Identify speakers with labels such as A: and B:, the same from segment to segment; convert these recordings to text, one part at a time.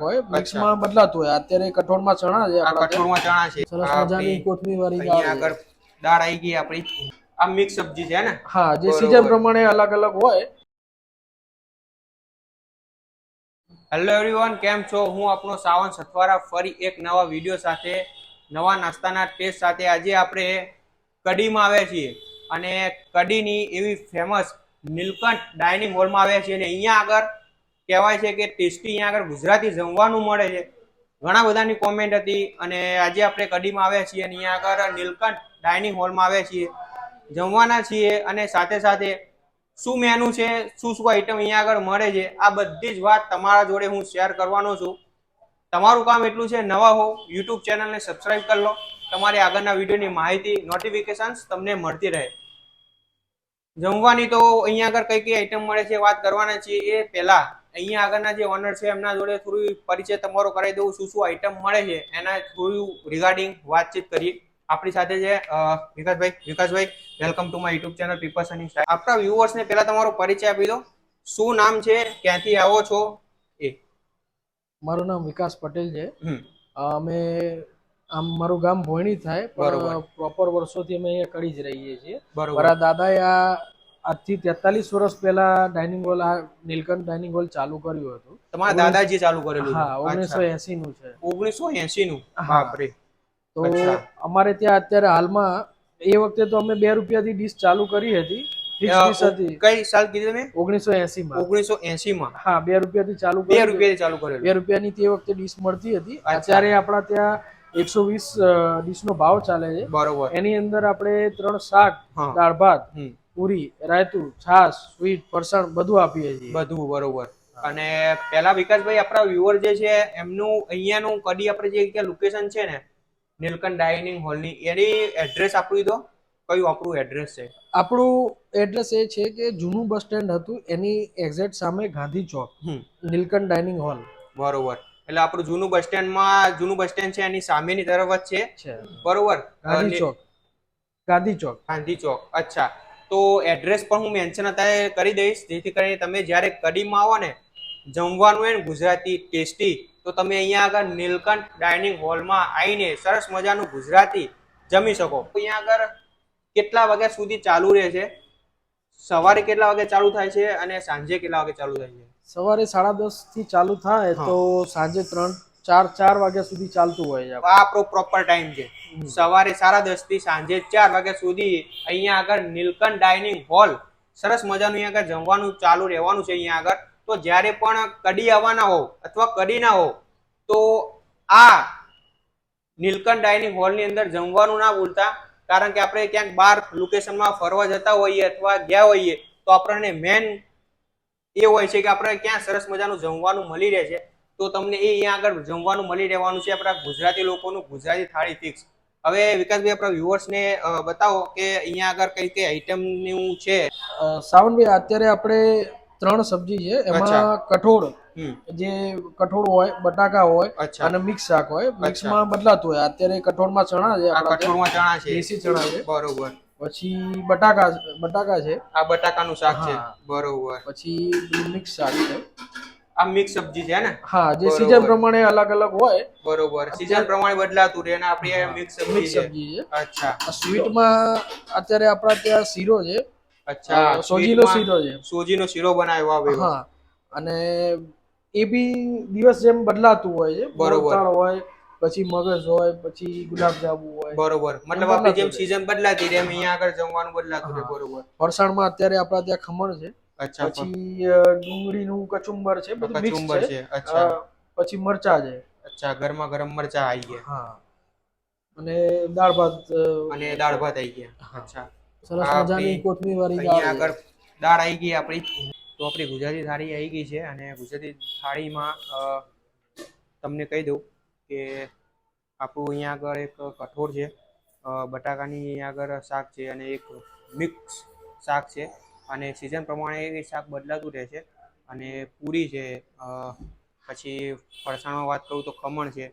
A: હોય મિક્સમાં બદલાતું હોય. અત્યારે કઠોળમાં ચણા છે
B: આ કઠોળમાં ચણા છે.
A: સરસ મજાની કોથમીર વાળી દાળ
B: આગળ દાળ આવી ગઈ આપણી. આ મિક્સ સબ્જી છે ને?
A: હા જે સીઝન પ્રમાણે અલગ અલગ હોય.
B: હેલો એવરીવન કેમ છો? હું આપણો સાવન સથવારા ફરી એક નવા વીડિયો સાથે નવા નાસ્તાના ટેસ્ટ સાથે આજે આપણે કડીમાં આવ્યા છીએ. અને કડીની એવી ફેમસ નીલકંઠ ડાઇનિંગ હોલમાં આવ્યા છીએ. અને અહીંયા આગળ કહેવાય છે કે ટેસ્ટી અહીંયા આગળ ગુજરાતી જમવાનું મળે છે. ઘણા બધાની કોમેન્ટ હતી અને આજે આપણે કડીમાં આવ્યા છીએ અને અહીંયા આગળ નીલકંઠ ડાઇનિંગ હોલમાં આવ્યા છીએ. જમવાના છીએ અને સાથે સાથે શું મેનુ છે, શું શું આઈટમ અહીંયા આગળ મળે છે, આ બધી જ વાત તમારા જોડે હું શેર કરવાનો છું. તમારું કામ એટલું છે, નવા હો યુટ્યુબ ચેનલને સબસ્ક્રાઇબ કરી લો. તમારી આગળના વિડીયોની માહિતી નોટિફિકેશન્સ તમને મળતી રહે. જમવાની તો અહીંયા આગળ કઈ કઈ આઈટમ મળે છે વાત કરવાના છીએ એ પહેલા અહીંયા આગળના જે ઓનર છે એમના જોડે થોડું પરિચય તમારો કરાવી દઉં શું શું આઈટમ મળે છે એના થોડું રિગાર્ડિંગ વાતચીત કરીએ. આપણી સાથે છે વિકાસભાઈ. વિકાસભાઈ welcome to my YouTube channel peoples અને આપણા વ્યુઅર્સને પહેલા તમારો પરિચય આપી દો. શું નામ છે ક્યાંથી આવો છો? એ.
A: મારું નામ વિકાસ પટેલ છે. અમે આમ મારું ગામ ભોયણી થાય. પણ પ્રોપર વર્ષોથી અમે અહીંયા કડી જ રહીએ છીએ.
B: બરોબર.
A: મારા દાદાએ આ આજથી તેતાલીસ વર્ષ પહેલા ડાઇનિંગ હોલ આ નીલકંઠ ડાઇનિંગ હોલ ચાલુ કર્યું હતું.
B: તમારા દાદાજી ચાલુ કરેલું
A: હા ઓગણીસો એસી નું છે.
B: ઓગણીસો એસી નું
A: હા.
B: બાપરે.
A: તો અમારે ત્યાં અત્યારે હાલમાં એ વખતે તો અમે બે રૂપિયાથી ડીશ ચાલુ કરી હતી.
B: કઈ સાલ કીધું તમે?
A: ઓગણીસો એસી માં
B: ઓગણીસો એસી માં
A: હા બે રૂપિયા થી ચાલુ
B: બે રૂપિયા ચાલુ કરેલું.
A: બે રૂપિયા ની તે વખતે ડીશ મળતી હતી. અત્યારે આપણા ત્યાં એકસો વીસ ડીશ નો ભાવ ચાલે છે.
B: બરોબર.
A: એની અંદર આપણે ત્રણ શાક દાળ ભાત પૂરી રાયતું છાશ સ્વીટ ફરસાણ બધું આપીએ છીએ.
B: બધું બરોબર. અને પેલા વિકાસભાઈ આપણા વ્યુઅર જે છે એમનું અહીંયાનું કડી આપણે જે લોકેશન છે ને નીલકંઠ ડાઇનિંગ હોલની એની એડ્રેસ આપી દો કયું આપણું એડ્રેસ છે?
A: આપણું એડ્રેસ એ છે કે જૂનું બસ સ્ટેન્ડ હતું એની એક્ઝેક્ટ સામે ગાંધી ચોક નીલકંઠ ડાઇનિંગ હોલ
B: બરોબર. એટલે આપણું જૂનું બસ સ્ટેન્ડમાં જૂનું બસ સ્ટેન્ડ છે એની સામેની તરફ જ છે?
A: છે.
B: બરોબર.
A: ગાંધી ચોક. ગાંધી ચોક.
B: ગાંધી ચોક. અચ્છા. તો એડ્રેસ પણ હું મેન્શન અત્યારે કરી દઈશ. જેથી કરીને તમે જ્યારે કડીમાં આવો ને જમવાનું હોય ને ગુજરાતી ટેસ્ટી તો તમે અહીંયા આગળ નીલકંઠ ડાઇનિંગ હોલમાં આવીને સરસ મજાનું ગુજરાતી જમી શકો. અહીંયા આગળ કેટલા વાગ્યા સુધી ચાલુ રહે છે? સવારે કેટલા વાગે ચાલુ થાય છે અને સાંજે કેટલા વાગે ચાલુ થાય છે?
A: સવારે સાડા દસથી ચાલુ થાય તો સાંજે ત્રણ ચાર ચાર વાગ્યા સુધી ચાલતું હોય છે.
B: આપણો પ્રોપર ટાઈમ છે. સવારે સાડા દસથી સાંજે ચાર વાગ્યા સુધી અહીંયા આગળ નીલકંઠ ડાઇનિંગ હોલ. સરસ મજાનું અહીંયા આગળ જમવાનું ચાલુ રહેવાનું છે અહીંયા આગળ. તો જ્યારે પણ કડી આવવાના હો અથવા કડી ના હો તો આ નીલકંઠ ડાઇનિંગ હોલની અંદર જમવાનું ના ભૂલતા. કારણ કે આપણે ક્યાંક બહાર લોકેશનમાં ફરવા જતા હોઈએ અથવા ગયા હોઈએ, તો આપણને મેન એ હોય છે કે આપણે ક્યાં સરસ મજાનું જમવાનું મળી રહે છે. તો તમને એ અહીંયા આગળ જમવાનું મળી રહેવાનું છે આપણા ગુજરાતી લોકોનું ગુજરાતી થાળી ફિક્સ હવે વિકાસભાઈ આપણા વ્યુઅર્સને બતાવો કે અહીંયા આગળ કઈ કઈ આઈટમનું છે?
A: સાવનભાઈ અત્યારે આપણે ત્રણ સબ્જી છે. એમાં કઠોળ જે કઠોળ હોય બટાકા હોય અને મિક્સ શાક હોય. મિક્સમાં બદલાતું હોય. અત્યારે કઠોળમાં ચણા છે
B: આ કઠોળમાં ચણા છે.
A: દેશી ચણા છે.
B: બરોબર.
A: પછી બટાકા બટાકા છે.
B: આ બટાકાનું શાક છે. બરોબર.
A: પછી મિક્સ શાક છે.
B: આ મિક્સ સબ્જી છે ને?
A: હા જે. સીઝન પ્રમાણે અલગ અલગ હોય
B: બરોબર. સીઝન પ્રમાણે બદલાતું રહે અને આપણી મિક્સ સબ્જી છે. અચ્છા.
A: સ્વીટમાં અત્યારે આપણા ત્યાં શીરો છે.
B: અચ્છા
A: સોજીનો શીરો છે.
B: સોજીનો શીરો બનાવ્યો આવે
A: હા અને એ બી દિવસ જેમ બદલાતું હોય છે.
B: બરોબર.
A: હોય પછી મગજ હોય પછી ગુલાબજાંબુ હોય.
B: બરોબર. મતલબ આપણે જેમ સીઝન બદલાતી રહે એમ અહીંયા આગળ જમવાનું બદલાતું રહે બરોબર.
A: ફરસાણમાં અત્યારે આપણા ત્યાં ખમણ છે.
B: અચ્છા
A: પછી ડુંગળીનું કચુંબર છે બધું
B: કચુંબર
A: છે.
B: છે અચ્છા.
A: પછી મરચા છે.
B: અચ્છા ગરમા ગરમ મરચા આવી ગયા.
A: હા. અને દાળ ભાત
B: અને દાળ ભાત આવી ગયા. અચ્છા.
A: સરસ મજાની કોથમીર વાળી દાળ
B: આગળ દાળ આવી ગઈ આપણી. તો આપણી ગુજરાતી થાળી આવી ગઈ છે અને ગુજરાતી થાળીમાં તમને કહી દઉં કે આપણું અહીંયા આગળ એક કઠોળ છે. બટાકાની અહીંયા આગળ શાક છે અને એક મિક્સ શાક છે. અને સિઝન પ્રમાણે એ શાક બદલાતું રહે છે. અને પૂરી છે પછી ફરસાણમાં વાત કરું તો ખમણ છે.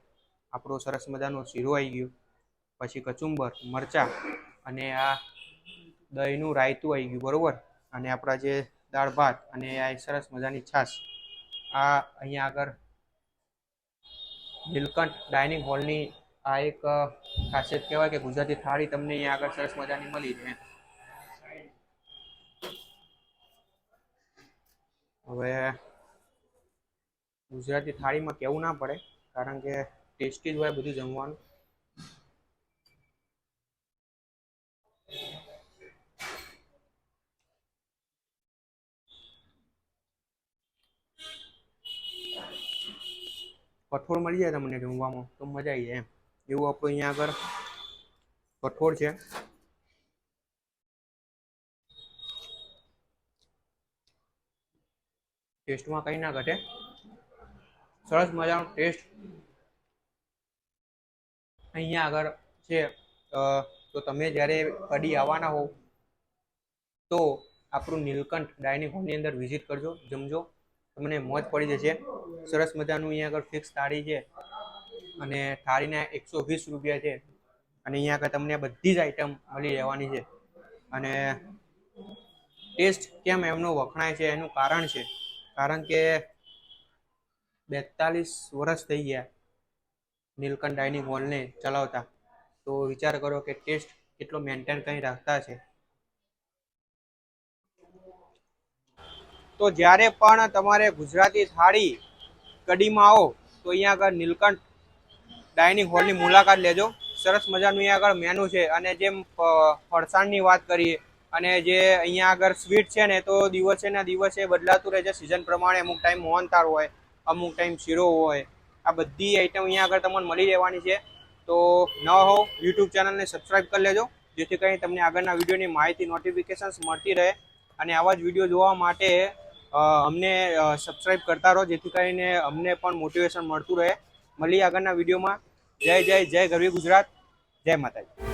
B: આપણો સરસ મજાનો શીરો આવી ગયો. પછી કચુંબર, મરચાં અને આ દહીંનું રાયતું આવી ગયું, બરોબર? અને આપણા જે દાળ ભાત અને આ સરસ મજાની છાશ. આ અહીંયા આગળ નીલકંઠ ડાઇનિંગ હોલની આ એક ખાસિયત કહેવાય કે ગુજરાતી થાળી તમને અહીંયા આગળ સરસ મજાની મળી રહે. હવે ગુજરાતી થાળીમાં કેવું ના પડે, કારણ કે ટેસ્ટી જ હોય બધું જમવાનું. કઠોળ મળી જાય તમને જમવામાં, તો મજા આવી જાય એમ. એવું આપણું અહીંયા આગળ કઠોળ છે. ટેસ્ટમાં કંઈ ના ઘટે. સરસ મજાનો ટેસ્ટ. અહીંયા આગળ છે તો તમે જ્યારે કડી આવવાના હો તો આપણું નીલકંઠ ડાઇનિંગ હોલની અંદર વિઝિટ કરજો, જમજો. તમને મોજ પડી જશે. સરસ મજાનું અહીંયા આગળ ફિક્સ થાળી છે અને થાળીના એકસો વીસ રૂપિયા છે. અને અહીંયા આગળ તમને બધી જ આઈટમ મળી રહેવાની છે. અને ટેસ્ટ કેમ એમનો વખણાય છે, એનું કારણ છે. કારણ કે બેતાલીસ વર્ષ થઈ ગયા નીલકંઠ ડાઇનિંગ હોલને ચલાવતા. તો વિચાર કરો કે ટેસ્ટ કેટલો મેન્ટેન કરી રાખતા છે. તો જ્યારે પણ તમારે ગુજરાતી થાળી કડીમાં આવો, તો અહીંયા આગળ નીલકંઠ ડાઇનિંગ હોલની મુલાકાત લેજો. સરસ મજાનું અહીંયા આગળ મેનુ છે અને જેમ ફરસાણની વાત કરીએ અને જે અહીંયા આગળ સ્વીટ છે ને તો દિવસે ને દિવસે બદલાતું રહે છે. સિઝન પ્રમાણે અમુક ટાઈમ મોહનતાર હોય, અમુક ટાઈમ શીરો હોય. આ બધી આઈટમ અહીંયા આગળ તમને મળી રહેવાની છે. તો ન હો યુટ્યુબ ચેનલને સબસ્ક્રાઈબ કરી લેજો, જેથી કરીને તમને આગળના વિડીયોની માહિતી નોટિફિકેશન્સ મળતી રહે. અને આવા જ વીડિયો જોવા માટે અમને સબસ્ક્રાઈબ કરતા રહો, જેથી કરીને અમને પણ મોટિવેશન મળતું રહે. મળીએ આગળના વિડીયોમાં. જય જય જય, ગરવી ગુજરાત. જય માતાજી.